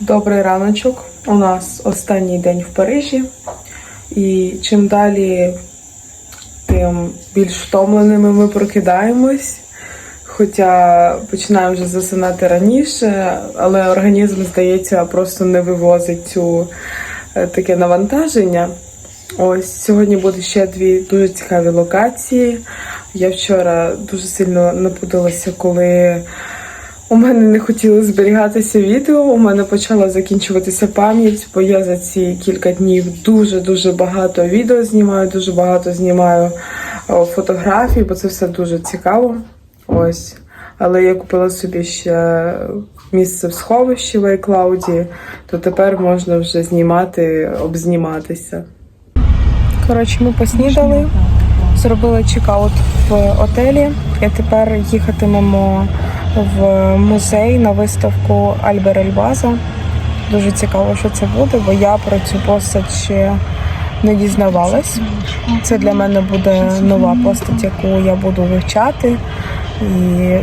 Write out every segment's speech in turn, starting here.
Добрий раночок. У нас останній день в Парижі. І чим далі, тим більш втомленими ми прокидаємось. Хоча починаємо вже засинати раніше, але організм, здається, просто не вивозить цю е, таке навантаження. Ось сьогодні буде ще дві дуже цікаві локації. Я вчора дуже сильно напудилася, коли у мене не хотіло зберігатися відео. У мене почала закінчуватися пам'ять, бо я за ці кілька днів дуже-дуже багато відео знімаю, дуже багато знімаю о, фотографій, бо це все дуже цікаво. Ось. Але я купила собі ще місце в сховищі в iCloud, то тепер можна вже знімати, обзніматися. Коротше, ми поснідали, зробили чекаут в отелі і тепер їхатимемо в музей на виставку Альбер Ельбаза. Дуже цікаво, що це буде, бо я про цю постать ще не дізнавалась. Це для мене буде нова постать, яку я буду вивчати. І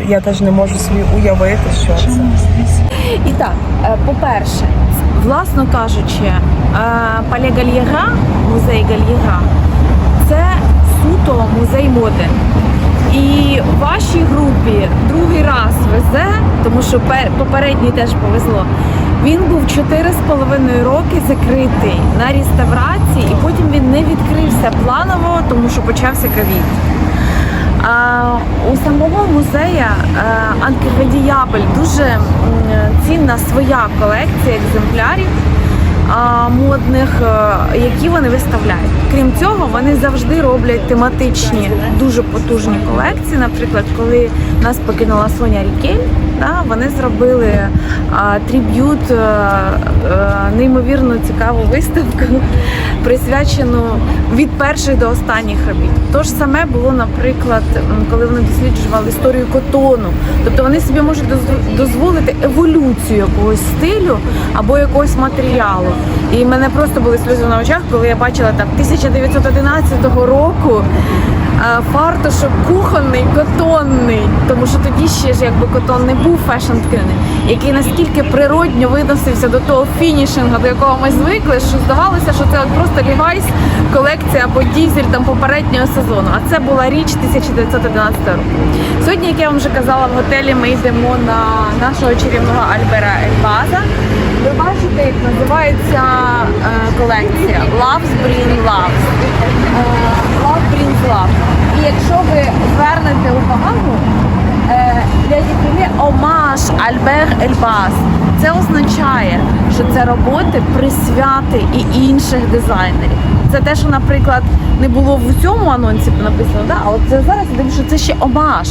я теж не можу собі уявити, що це. І так, е, по-перше, власно кажучи, е, Пале Гальєра, музей Гальєра, це суто музей моди. І вашій групі другий раз везе, тому що пе- попередній теж повезло. Він був 4,5 роки закритий на реставрації, і потім він не відкрився планово, тому що почався ковід. У самого музея Анкерведіябель дуже цінна своя колекція екземплярів модних, е, які вони виставляють. Крім цього, вони завжди роблять тематичні дуже потужні колекції. Наприклад, коли нас покинула Соня Рікель, да, вони зробили а, триб'ют, е, е, неймовірно цікаву виставку, присвячену від перших до останніх робіт. То ж саме було, наприклад, коли вони досліджували історію котону. Тобто вони собі можуть доз- дозволити еволюцію якогось стилю або якогось матеріалу. І мене просто були сльози на очах, коли я бачила там 1911 року фартушок кухонний, котонний, тому що тоді ще ж якби котон не був фешн тканини, який настільки природньо виносився до того фінішингу, до якого ми звикли, що здавалося, що це от просто Levi's колекція або дізель там попереднього сезону. А це була річ 1911 року. Сьогодні, як я вам вже казала, в готелі ми йдемо на нашого чарівного Альбера Ельбаза. Ви бачите, як називається е, колекція Loves Bring Loves. Е, Love brings love. І якщо ви звернете увагу, е, для дітей омаж Альбер Ельбас. Це означає, що це роботи присвяти і інших дизайнерів. Це те, що, наприклад, не було в цьому анонсі написано, да? а от це зараз я дивлюся, що це ще омаж.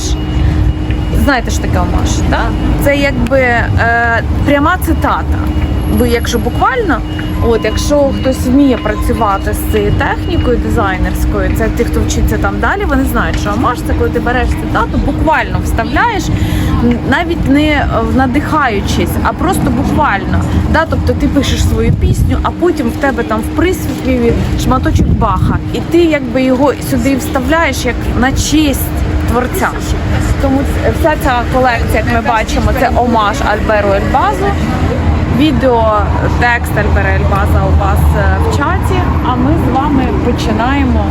Знаєте, що таке омаж? Да? Це якби е, пряма цитата. Бо якщо буквально, от якщо хтось вміє працювати з цією технікою дизайнерською, це ті, хто вчиться там далі, вони знають, що омаж це коли ти береш цитату, буквально вставляєш, навіть не надихаючись, а просто буквально. Да? Тобто ти пишеш свою пісню, а потім в тебе там в присвітлі шматочок баха, і ти якби його сюди вставляєш як на честь творця. Тому вся ця колекція, як ми бачимо, це омаж Альберу Ельбазу. Відео, текст Альбера Ельбаза у вас е, в чаті. А ми з вами починаємо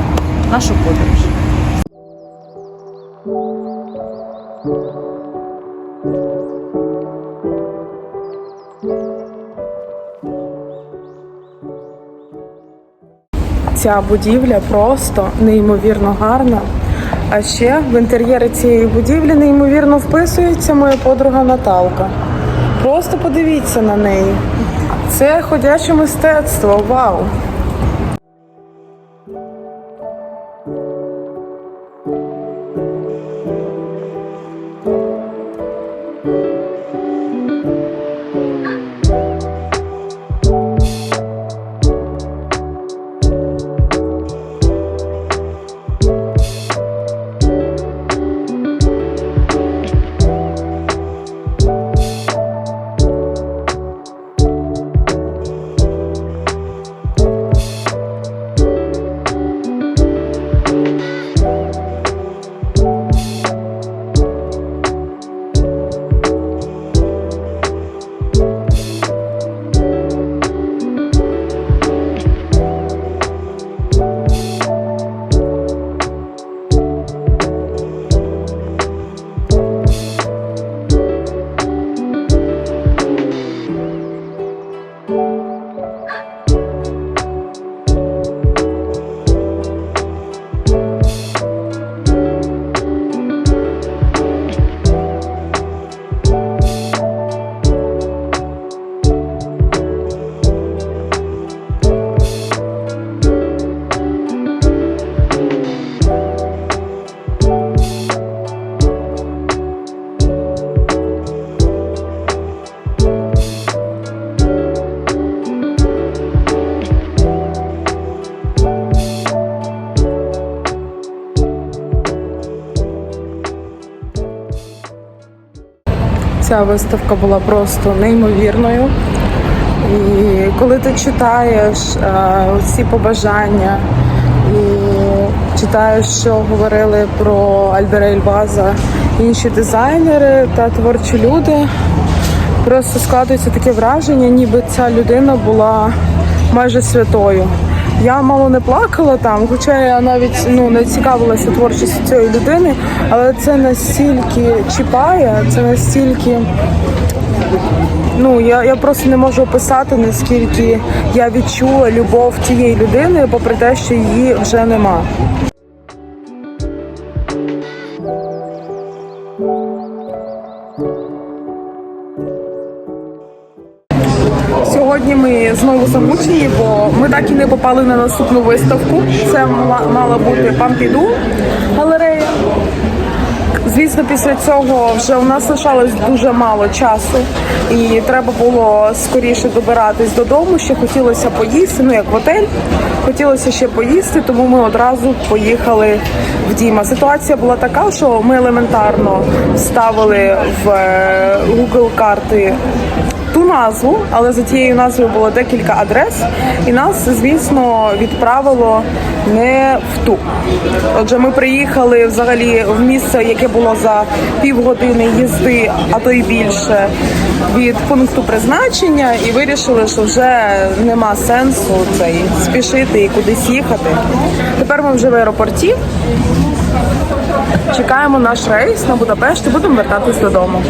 нашу подорож. Ця будівля просто неймовірно гарна. А ще в інтер'єри цієї будівлі неймовірно вписується моя подруга Наталка. Просто подивіться на неї. Це ходяче мистецтво. Вау! Ця виставка була просто неймовірною. І коли ти читаєш е, ці побажання і читаєш, що говорили про Альбера Ільбаза інші дизайнери та творчі люди, просто складається таке враження, ніби ця людина була майже святою. Я мало не плакала там, хоча я навіть ну не цікавилася творчістю цієї людини, але це настільки чіпає, це настільки Ну я, я просто не можу описати наскільки я відчула любов цієї людини, попри те, що її вже нема. Сьогодні ми знову замучені, бо ми так і не попали на наступну виставку. Це мала, мала бути Пампіду галерея. Звісно, після цього вже у нас лишалось дуже мало часу, і треба було скоріше добиратись додому. Ще хотілося поїсти, ну як в отель. Хотілося ще поїсти, тому ми одразу поїхали в Діма. Ситуація була така, що ми елементарно вставили в е, Google карти ту назву, але за тією назвою було декілька адрес, і нас, звісно, відправило не в ту. Отже, ми приїхали взагалі в місце, яке було за півгодини їзди, а то й більше від пункту призначення, і вирішили, що вже нема сенсу цей спішити і кудись їхати. Тепер ми вже в аеропорті. Чекаємо наш рейс на Будапешт і будемо вертатись додому.